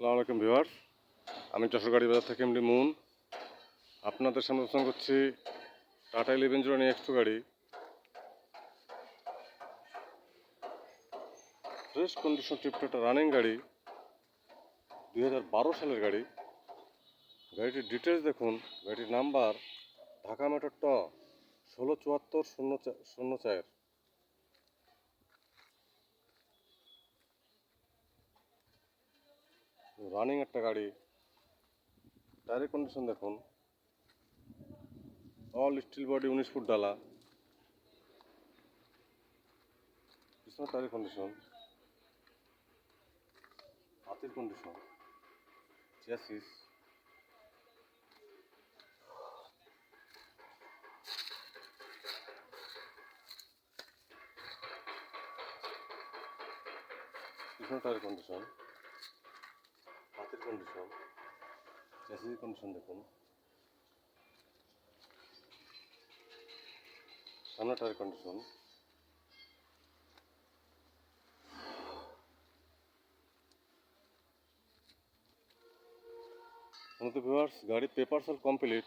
আসসালামু আলাইকুম ভিউয়ার্স। আমি যশোর গাড়ি বাজার থেকে এমডি মুন। আপনাদের সামনে দর্শন করছি টাটা ইলেভেন জিরো নিয়ে গাড়ি। ফ্রেশ কন্ডিশন টিপটা একটা রানিং গাড়ি, দুই হাজার বারো সালের গাড়ি। গাড়িটির ডিটেলস দেখুন। গাড়িটির নাম্বার ঢাকা মেট্রো ট, ষোলো চুয়াত্তর শূন্য শূন্য চার। রানিং একটা গাড়ি। টায়ারের কন্ডিশন দেখুন। অল স্টিল বডি উনিশ ফুট ডালা। পিছনে টায়ারের কন্ডিশন হাতের কন্ডিশন চ্যাসিস পিছনে টায়ারের কন্ডিশন হাতের কন্ডিশন চ্যাসিস কন্ডিশন দেখুন। সামনে টায়ার কন্ডিশন গাড়ি paper sale complete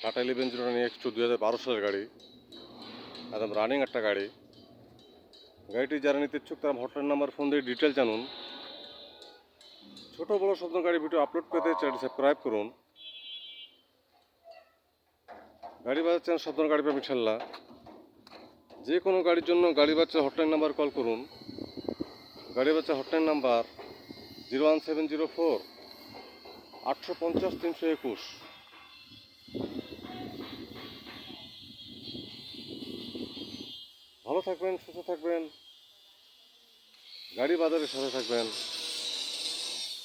Tata eleven zero nine X two দুই হাজার বারো সালের গাড়ি। একদম রানিং একটা গাড়ি। গাড়িটি যারা নিতে ইচ্ছুক তারা হটলাইন নাম্বার ফোন দিয়ে ডিটেল জানুন। ছোট বড় গাড়ি ভিডিও আপলোড পেতে চ্যানেলটি সাবস্ক্রাইব করুন। গাড়ি বাজার চ্যানেল শব্দ গাড়ি পাবেন যে কোনো গাড়ির জন্য গাড়ি বাচ্চা হটলাইন নাম্বার কল করুন। গাড়ি বাচ্চা hotline number zero one seven zero four আটশো পঞ্চাশ, তিনশো একুশ। ভালো থাকবেন, সুস্থ থাকবেন। গাড়ি বাজারের সাথে থাকবেন।